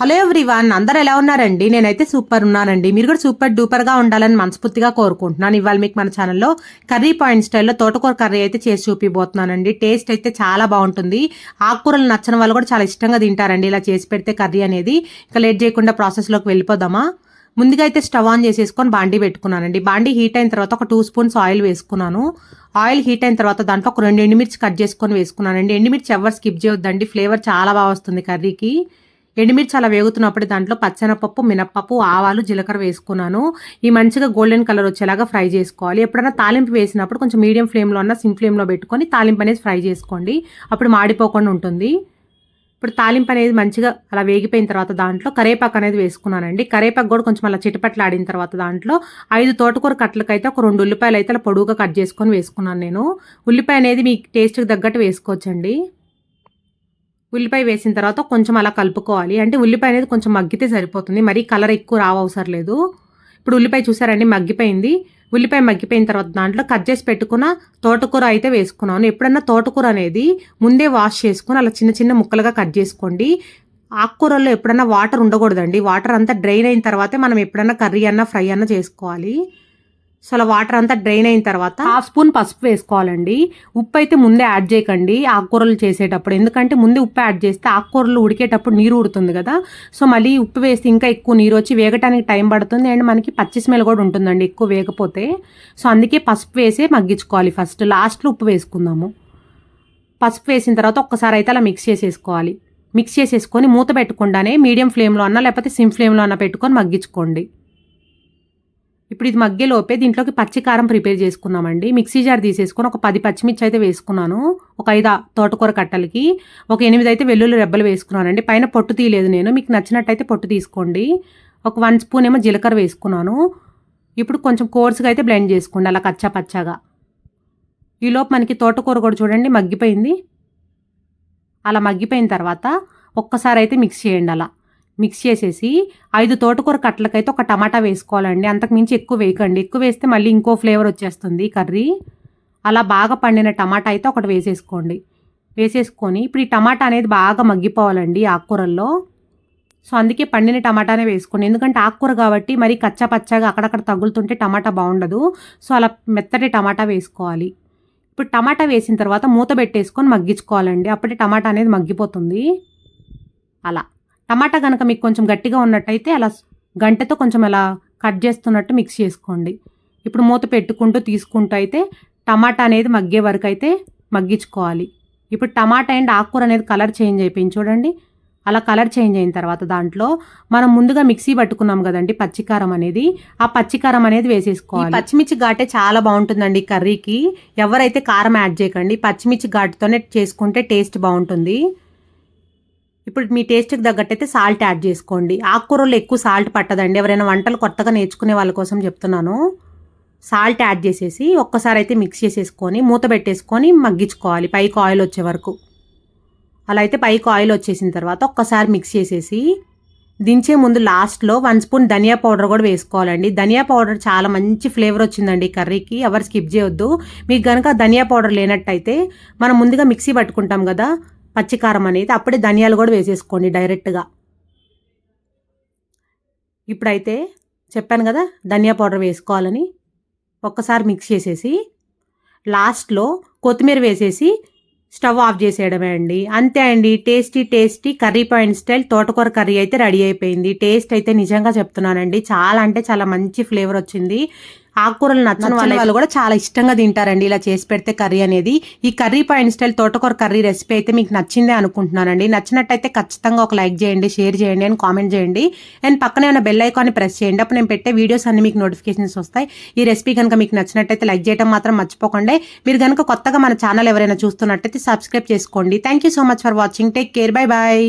Hello everyone అందరు ఎలా ఉన్నారండి? నేనైతే సూపర్ ఉన్నానండి. మీరు కూడా సూపర్ డూపర్గా ఉండాలని మనస్ఫూర్తిగా కోరుకుంటున్నాను. ఇవాళ మీకు మన ఛానల్లో కర్రీ పాయింట్ స్టైల్లో తోటకూర కర్రీ అయితే చేసి చూపిపోతున్నానండి టేస్ట్ అయితే చాలా బాగుంటుంది. ఆకుకూరలు నచ్చిన వాళ్ళు కూడా చాలా ఇష్టంగా తింటారండి ఇలా చేసి పెడితే కర్రీ అనేది. ఇంకా లేట్ చేయకుండా ప్రాసెస్లోకి వెళ్ళిపోదామా? ముందుగా అయితే స్టవ్ ఆన్ చేసేసుకొని బాండీ పెట్టుకున్నానండి. బాండీ హీట్ అయిన తర్వాత ఒక టూ స్పూన్స్ ఆయిల్ వేసుకున్నాను. ఆయిల్ హీట్ అయిన తర్వాత దాంట్లో ఒక రెండు ఎండుమిర్చి కట్ చేసుకొని వేసుకున్నానండి. ఎండుమిర్చి ఎవరు స్కిప్ చేయొద్దండి. ఫ్లేవర్ చాలా బాగా వస్తుంది కర్రీకి. ఎండుమిర్చి అలా వేగుతున్నప్పుడు దాంట్లో పచ్చెనపప్పు మినప్పప్పు ఆవాలు జీలకర్ర వేసుకున్నాను. ఈ మంచిగా గోల్డెన్ కలర్ వచ్చేలాగా ఫ్రై చేసుకోవాలి. ఎప్పుడైనా తాలింపు వేసినప్పుడు కొంచెం మీడియం ఫ్లేమ్లో ఉన్న సిమ్ ఫ్లేమ్లో పెట్టుకొని తాలింపు అనేది ఫ్రై చేసుకోండి. అప్పుడు మాడిపోకుండా ఉంటుంది. ఇప్పుడు తాలింపు అనేది మంచిగా అలా వేగిపోయిన తర్వాత దాంట్లో కరేపాకు అనేది వేసుకున్నానండి. కరేపాకు కూడా కొంచెం అలా చిటపట్లు ఆడిన తర్వాత దాంట్లో ఐదు తోటకూర కట్లకైతే ఒక రెండు ఉల్లిపాయలు అయితే అలా పొడుగుగా కట్ చేసుకొని వేసుకున్నాను నేను. ఉల్లిపాయ అనేది మీ టేస్ట్కి తగ్గట్టు వేసుకోవచ్చండి. ఉల్లిపాయ వేసిన తర్వాత కొంచెం అలా కలుపుకోవాలి. అంటే ఉల్లిపాయ అనేది కొంచెం మగ్గితే సరిపోతుంది. మరీ కలర్ ఎక్కువ రావసరం లేదు. ఇప్పుడు ఉల్లిపాయ చూసారండి మగ్గిపోయింది. ఉల్లిపాయ మగ్గిపోయిన తర్వాత దాంట్లో కట్ చేసి పెట్టుకున్న తోటకూర అయితే వేసుకున్నాను. ఎప్పుడన్నా తోటకూర అనేది ముందే వాష్ చేసుకుని అలా చిన్న చిన్న ముక్కలుగా కట్ చేసుకోండి. ఆకుకూరల్లో ఎప్పుడన్నా వాటర్ ఉండకూడదండి. వాటర్ అంతా డ్రైన్ అయిన తర్వాతే మనం ఎప్పుడన్నా కర్రీ అన్నా ఫ్రై అన్నా చేసుకోవాలి. సో అలా వాటర్ అంతా డ్రైన్ అయిన తర్వాత హాఫ్ స్పూన్ పసుపు వేసుకోవాలండి. ఉప్పు అయితే ముందే యాడ్ చేయకండి ఆకుకూరలు చేసేటప్పుడు. ఎందుకంటే ముందే ఉప్పు యాడ్ చేస్తే ఆకుకూరలు ఉడికేటప్పుడు నీరు ఉడుతుంది కదా. సో మళ్ళీ ఉప్పు వేస్తే ఇంకా ఎక్కువ నీరు వచ్చి వేగటానికి టైం పడుతుంది. అండ్ మనకి పచ్చి స్మెల్ కూడా ఉంటుందండి ఎక్కువ వేగపోతే. సో అందుకే పసుపు వేసి మగ్గించుకోవాలి ఫస్ట్. లాస్ట్లో ఉప్పు వేసుకుందాము. పసుపు వేసిన తర్వాత ఒక్కసారి అయితే అలా మిక్స్ చేసేసుకోవాలి. మిక్స్ చేసేసుకొని మూత పెట్టకుండానే మీడియం ఫ్లేమ్లో అన్నా లేకపోతే సిమ్ ఫ్లేమ్లో అన్నా పెట్టుకొని మగ్గించుకోండి. ఇప్పుడు ఇది మగ్గేలోపే దీంట్లోకి పచ్చి కారం ప్రిపేర్ చేసుకున్నామండి. మిక్సీ జార్ తీసేసుకొని ఒక పది పచ్చిమిర్చి అయితే వేసుకున్నాను. ఒక ఐదు తోటకూర కట్టలకి ఒక ఎనిమిది అయితే వెల్లుల్లి రెబ్బలు వేసుకున్నానండి. పైన పొట్టు తీయలేదు నేను. మీకు నచ్చినట్టయితే పొట్టు తీసుకోండి. ఒక వన్ స్పూన్ ఏమో జీలకర్ర వేసుకున్నాను. ఇప్పుడు కొంచెం కోర్సుగా అయితే బ్లెండ్ చేసుకోండి అలా కచ్చా పచ్చాగా. ఈలోపు మనకి తోటకూర కూడా చూడండి మగ్గిపోయింది. అలా మగ్గిపోయిన తర్వాత ఒక్కసారి అయితే మిక్స్ చేయండి అలా. మిక్స్ చేసేసి ఐదు తోటకూర కట్టలకైతే ఒక టమాటా వేసుకోవాలండి. అంతకు మించి ఎక్కువ వేయకండి. ఎక్కువ వేస్తే మళ్ళీ ఇంకో ఫ్లేవర్ వచ్చేస్తుంది కర్రీ. అలా బాగా పండిన టమాటా అయితే ఒకటి వేసేసుకోండి. వేసేసుకొని ఇప్పుడు ఈ టమాటా అనేది బాగా మగ్గిపోవాలండి ఆకుకూరల్లో. సో అందుకే పండిన టమాటానే వేసుకోండి. ఎందుకంటే ఆకుకూర కాబట్టి మరి కచ్చా పచ్చగా అక్కడక్కడ తగులుతుంటే టమాటా బాగుండదు. సో అలా మెత్తటి టమాటా వేసుకోవాలి. ఇప్పుడు టమాటా వేసిన తర్వాత మూత పెట్టేసుకొని మగ్గించుకోవాలండి. అప్పుడే టమాటా అనేది మగ్గిపోతుంది. అలా. టమాటా కనుక మీకు కొంచెం గట్టిగా ఉన్నట్టయితే అలా గంటతో కొంచెం అలా కట్ చేస్తున్నట్టు మిక్స్ చేసుకోండి. ఇప్పుడు మూత పెట్టుకుంటూ తీసుకుంటూ అయితే టమాటా అనేది మగ్గే వరకు అయితే మగ్గించుకోవాలి. ఇప్పుడు టమాటా అండ్ ఆకుకూర అనేది కలర్ చేంజ్ అయిపోయింది చూడండి. అలా కలర్ చేంజ్ అయిన తర్వాత దాంట్లో మనం ముందుగా మిక్సీ పట్టుకున్నాం కదండి పచ్చికారం అనేది. ఆ పచ్చికారం అనేది వేసేసుకోవాలి. పచ్చిమిర్చి ఘాటే చాలా బాగుంటుందండి కర్రీకి. ఎవరైతే కారం యాడ్ చేయకండి పచ్చిమిర్చి ఘాటుతోనే చేసుకుంటే టేస్ట్ బాగుంటుంది. ఇప్పుడు మీ టేస్ట్కి తగ్గట్టయితే సాల్ట్ యాడ్ చేసుకోండి. ఆకుకూరలో ఎక్కువ సాల్ట్ పట్టదండి. ఎవరైనా వంటలు కొత్తగా నేర్చుకునే వాళ్ళ కోసం చెప్తున్నాను. సాల్ట్ యాడ్ చేసేసి ఒక్కసారి అయితే మిక్స్ చేసేసుకొని మూత పెట్టేసుకొని మగ్గించుకోవాలి. పైకి ఆయిల్ వచ్చే వరకు. అలా అయితే పైకి ఆయిల్ వచ్చేసిన తర్వాత ఒక్కసారి మిక్స్ చేసేసి దించే ముందు లాస్ట్లో వన్ స్పూన్ ధనియా పౌడర్ కూడా వేసుకోవాలండి. ధనియా పౌడర్ చాలా మంచి ఫ్లేవర్ వచ్చిందండి కర్రీకి. ఎవరు స్కిప్ చేయొద్దు. మీకు కనుక ధనియా పౌడర్ లేనట్టయితే మనం ముందుగా మిక్సీ పట్టుకుంటాం కదా. పచ్చికారం అనేది అప్పుడే ధనియాలు కూడా వేసేసుకోండి డైరెక్ట్గా. ఇప్పుడైతే చెప్పాను కదా ధనియా పౌడర్ వేసుకోవాలని. ఒక్కసారి మిక్స్ చేసేసి లాస్ట్లో కొత్తిమీర వేసేసి స్టవ్ ఆఫ్ చేసేయడమే అండి. అంతే అండి tasty tasty curry point style తోటకూర కర్రీ అయితే రెడీ అయిపోయింది. టేస్ట్ అయితే నిజంగా చెప్తున్నానండి. చాలా అంటే చాలా మంచి ఫ్లేవర్ వచ్చింది. ఆకుకూరలు నచ్చని వాళ్ళు కూడా చాలా ఇష్టంగా తింటారండి. ఇలా చేసి పెడితే కర్రీ అనేది. ఈ కర్రీ పాయింట్ స్టైల్ తోటకూర కర్రీ రెసిపీ అయితే మీకు నచ్చిందే అనుకుంటున్నానండి. నచ్చినట్టయితే ఖచ్చితంగా ఒక లైక్ చేయండి షేర్ చేయండి అని కామెంట్ చేయండి. అండ్ పక్కనే ఉన్న బెల్ ఐకాన్ని ప్రెస్ చేయండి. అప్పుడు నేను పెట్టే వీడియోస్ అన్ని మీకు నోటిఫికేషన్స్ వస్తాయి. ఈ రెసిపీ కనుక మీకు నచ్చినట్టయితే లైక్ చేయడం మాత్రం మర్చిపోకండి. మీరు కనుక కొత్తగా మన ఛానల్ ఎవరైనా చూస్తున్నట్టయితే సబ్స్క్రైబ్ చేసుకోండి. Thank you so much for watching take care bye bye